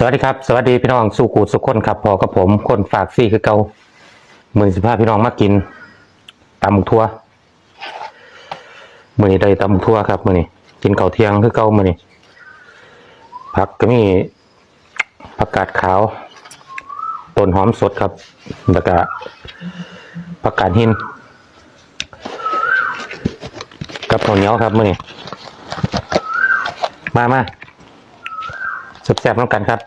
สวัสดีครับ สวัสดีพี่น้องสู่กูสุขคนครับพอกับผมคนฝากซี่คือเกาหมือสิพาพี่น้องมากินตำบักทั่วมือนี้ได้ตำบักทั่วครับมือนี้กินเก่าเทียงคือเกามือนี้ผักก็มีผักกาดขาวต้นหอมสดครับแล้วก็ผักกาดหินกับข้าวเหนียวครับมือนี้มามา แซ่บๆน้ำกันครับ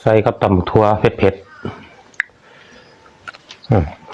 ใส่กับตำทั่วเผ็ดๆ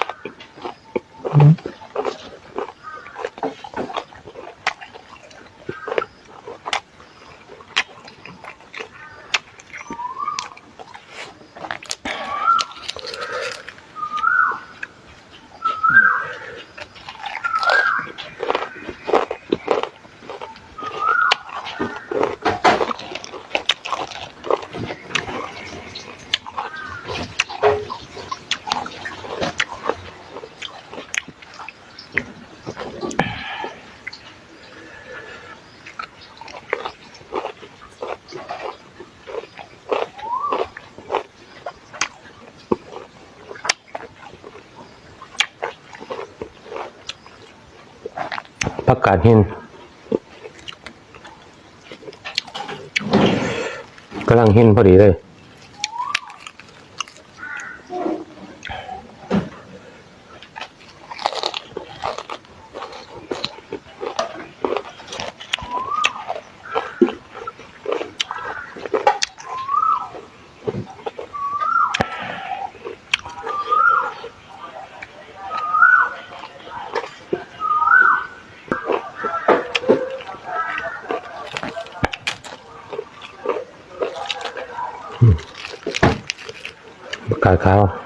ผักกาดหินกำลังหินพอดีเลย ผักก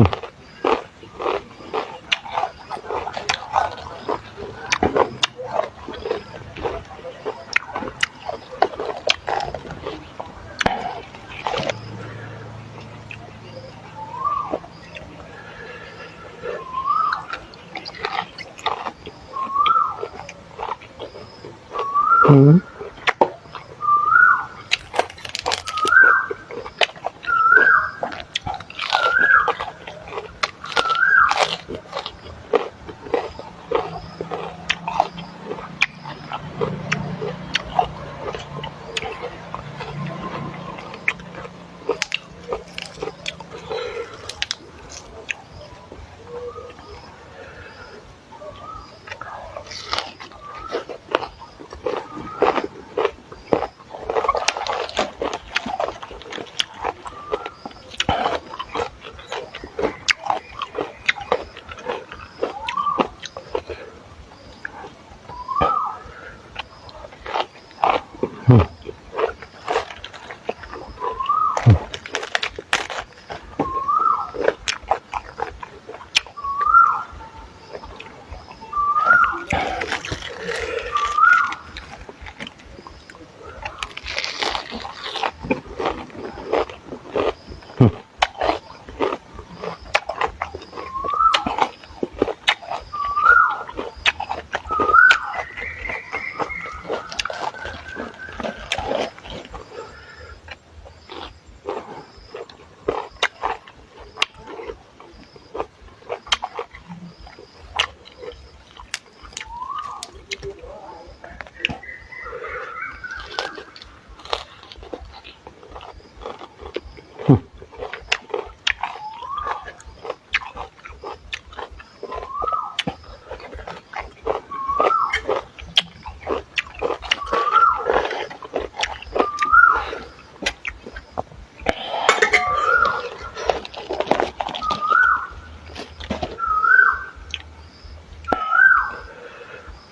า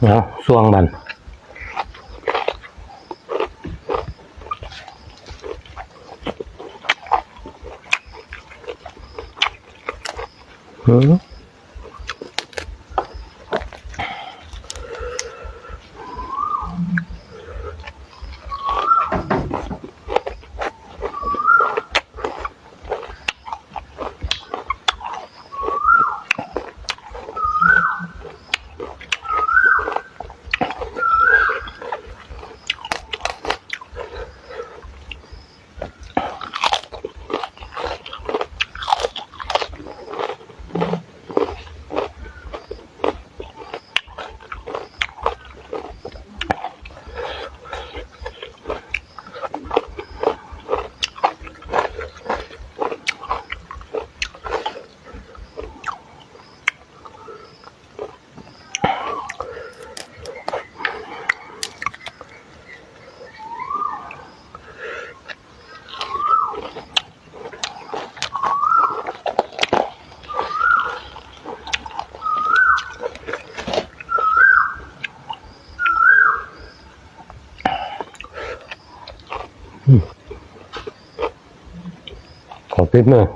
เนาะส่วงมันอืม Verbinde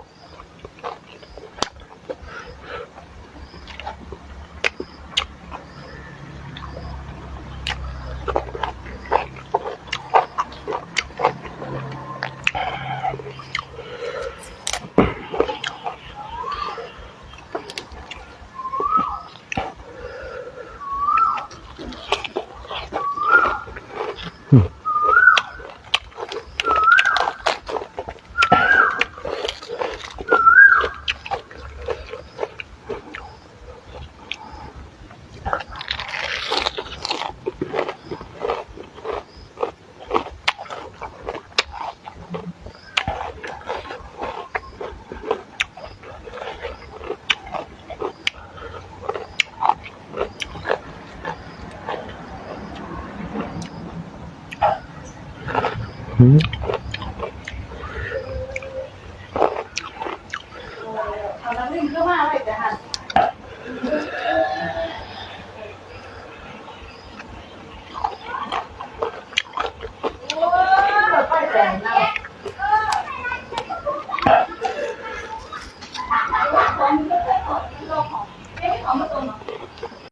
Mm-hmm.